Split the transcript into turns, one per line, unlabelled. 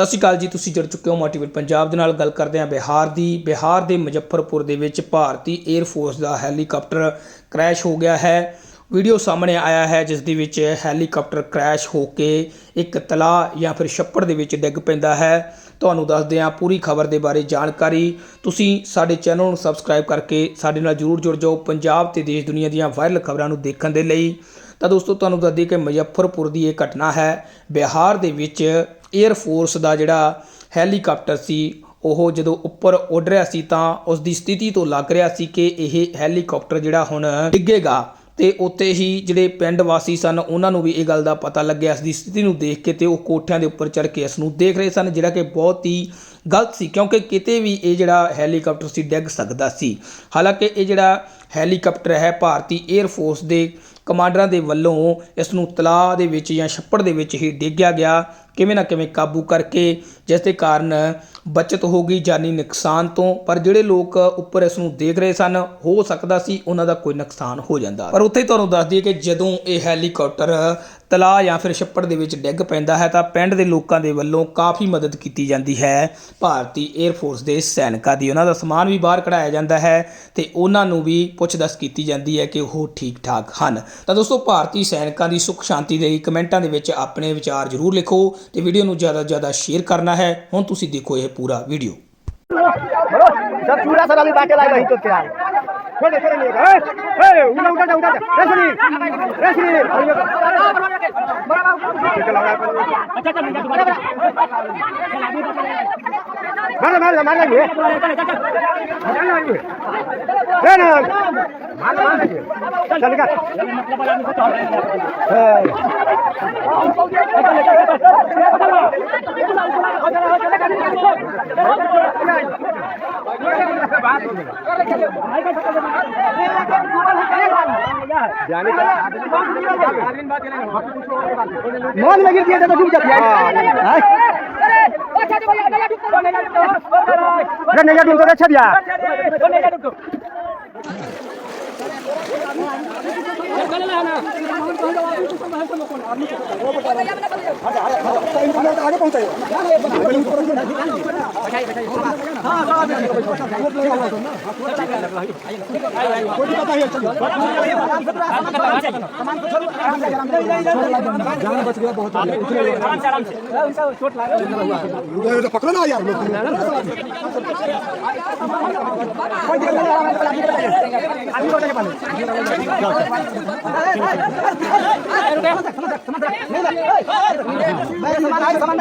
ਸਤਿ ਸ਼੍ਰੀ ਅਕਾਲ ਜੀ, ਤੁਸੀਂ ਜੁੜ ਚੁੱਕੇ ਹੋ ਮੋਟੀਵੇਟ ਪੰਜਾਬ ਦੇ ਨਾਲ ਗੱਲ ਕਰਦੇ ਹਾਂ ਬਿਹਾਰ ਦੀ। ਬਿਹਾਰ ਦੇ ਮੁਜ਼ੱਫਰਪੁਰ ਦੇ ਵਿੱਚ ਭਾਰਤੀ 에ਅਰ ਫੋਰਸ ਦਾ ਹੈਲੀਕਾਪਟਰ ਕ੍ਰੈਸ਼ ਹੋ ਗਿਆ ਹੈ। ਵੀਡੀਓ ਸਾਹਮਣੇ ਆਇਆ ਹੈ, ਜਿਸ ਦੇ ਵਿੱਚ ਹੈਲੀਕਾਪਟਰ ਕ੍ਰੈਸ਼ ਹੋ ਕੇ ਇੱਕ ਤਲਾਅ ਜਾਂ ਫਿਰ ਛੱਪੜ ਦੇ ਵਿੱਚ ਡਿੱਗ ਪੈਂਦਾ ਹੈ। ਤੁਹਾਨੂੰ ਦੱਸਦੇ ਹਾਂ ਪੂਰੀ ਖਬਰ ਦੇ ਬਾਰੇ ਜਾਣਕਾਰੀ। ਤੁਸੀਂ ਸਾਡੇ ਚੈਨਲ ਨੂੰ ਸਬਸਕ੍ਰਾਈਬ ਕਰਕੇ ਸਾਡੇ ਨਾਲ ਜਰੂਰ ਜੁੜ ਜਾਓ ਪੰਜਾਬ ਤੇ ਦੇਸ਼ ਦੁਨੀਆ ਦੀਆਂ ਵਾਇਰਲ ਖਬਰਾਂ ਨੂੰ ਦੇਖਣ ਦੇ ਲਈ। ਤਾਂ ਦੋਸਤੋ, ਤੁਹਾਨੂੰ ਦੱਸ ਦਈਏ ਕਿ ਮੁਜ਼ੱਫਰਪੁਰ ਦੀ ਇਹ ਘਟਨਾ ਹੈ। ਬਿਹਾਰ ਦੇ ਵਿੱਚ 에ਅਰ ਫੋਰਸ ਦਾ ਜਿਹੜਾ ਹੈਲੀਕਾਪਟਰ ਸੀ, ਉਹ ਜਦੋਂ ਉੱਪਰ ਉੱਡ ਰਿਹਾ ਸੀ ਤਾਂ ਉਸ ਦੀ ਸਥਿਤੀ ਤੋਂ ਲੱਗ ਰਿਹਾ ਸੀ ਕਿ ਇਹ ਹੈਲੀਕਾਪਟਰ ਜਿਹੜਾ ਹੁਣ ਡਿੱਗੇਗਾ। ਤੇ ਉੱਤੇ ਹੀ ਜਿਹੜੇ ਪਿੰਡ ਵਾਸੀ ਸਨ, ਉਹਨਾਂ ਨੂੰ ਵੀ ਇਹ ਗੱਲ ਦਾ ਪਤਾ ਲੱਗਿਆ। ਇਸ ਦੀ ਸਥਿਤੀ ਨੂੰ ਦੇਖ ਕੇ ਤੇ ਉਹ ਕੋਠਿਆਂ ਦੇ ਉੱਪਰ ਚੜ੍ਹ ਕੇ ਇਸ ਨੂੰ ਦੇਖ ਰਹੇ ਸਨ, ਜਿਹੜਾ ਕਿ ਬਹੁਤ ਹੀ ਗਲਤ ਸੀ, ਕਿਉਂਕਿ ਕਿਤੇ ਵੀ ਇਹ ਜਿਹੜਾ ਹੈਲੀਕਾਪਟਰ ਸੀ, ਡਿੱਗ ਸਕਦਾ ਸੀ। ਹਾਲਾਂਕਿ ਇਹ ਜਿਹੜਾ ਹੈਲੀਕਾਪਟਰ ਹੈ, ਭਾਰਤੀ 에ਅਰ ਫੋਰਸ ਦੇ ਕਮਾਂਡਰਾਂ ਦੇ ਵੱਲੋਂ ਇਸ ਨੂੰ ਤਲਾਅ ਦੇ ਵਿੱਚ ਜਾਂ ਛੱਪੜ ਦੇ ਵਿੱਚ ਹੀ ਡਿੱਗਿਆ ਗਿਆ। ਕਿਵੇਂ ਨਾ ਕਿਵੇਂ ਕਾਬੂ ਕਰਕੇ ਜਿਸ ਦੇ ਕਾਰਨ ਬਚਤ ਹੋ ਗਈ ਜਾਨੀ ਨੁਕਸਾਨ ਤੋਂ। ਪਰ ਜਿਹੜੇ ਲੋਕ ਉੱਪਰ ਇਸ ਨੂੰ ਦੇਖ ਰਹੇ ਸਨ, ਹੋ ਸਕਦਾ ਸੀ ਉਹਨਾਂ ਦਾ ਕੋਈ ਨੁਕਸਾਨ ਹੋ ਜਾਂਦਾ। ਪਰ ਉੱਥੇ ਤੁਹਾਨੂੰ ਦੱਸ ਦਈਏ ਕਿ ਜਦੋਂ ਇਹ ਹੈਲੀਕਾਪਟਰ ਤਲਾਅ ਜਾਂ ਫਿਰ ਛੱਪੜ ਦੇ ਵਿੱਚ ਡਿੱਗ ਪੈਂਦਾ ਹੈ, ਤਾਂ ਪਿੰਡ ਦੇ ਲੋਕਾਂ ਦੇ ਵੱਲੋਂ ਕਾਫੀ ਮਦਦ ਕੀਤੀ ਜਾਂਦੀ ਹੈ। ਭਾਰਤੀ 에ਅਰ ਫੋਰਸ ਦੇ ਸੈਨਿਕਾਂ ਦੀ ਉਹਨਾਂ ਦਾ ਸਮਾਨ ਵੀ ਬਾਹਰ ਕਢਾਇਆ ਜਾਂਦਾ ਹੈ ਤੇ ਉਹਨਾਂ ਨੂੰ ਵੀ ਪੁੱਛਦਛ ਕੀਤੀ ਜਾਂਦੀ ਹੈ ਕਿ ਉਹ ਠੀਕ ਠਾਕ ਹਨ। ਤਾਂ ਦੋਸਤੋ ਭਾਰਤੀ ਸੈਨਿਕਾਂ ਦੀ ਸੁੱਖ ਸ਼ਾਂਤੀ ਦੇ ਲਈ ਕਮੈਂਟਾਂ ਦੇ ਵਿੱਚ ਆਪਣੇ ਵਿਚਾਰ ਜ਼ਰੂਰ ਲਿਖੋ ਤੇ ਵੀਡੀਓ ਨੂੰ ਜ਼ਿਆਦਾ ਤੋਂ ਜ਼ਿਆਦਾ ਸ਼ੇਅਰ ਕਰਨਾ ਹੈ ਹੁਣ ਤੁਸੀਂ ਦੇਖੋ ਇਹ ਪੂਰਾ ਵੀਡੀਓ
सब चूड़ा सर अभी बाटे लाए वही तो क्या छोड़े छोड़े नहीं ए ए उड़ा उड़ा उड़ा रेसली रेसली मार मार मार लगी मार लगी ए ना मार मार लगी चल का मान लगी दिया तो डूब जाती है নেগা ঢুলতে দেখছে দিয়া নেগা अरे नहीं डूब तो अच्छा दिया पकड़ो ना यार সামান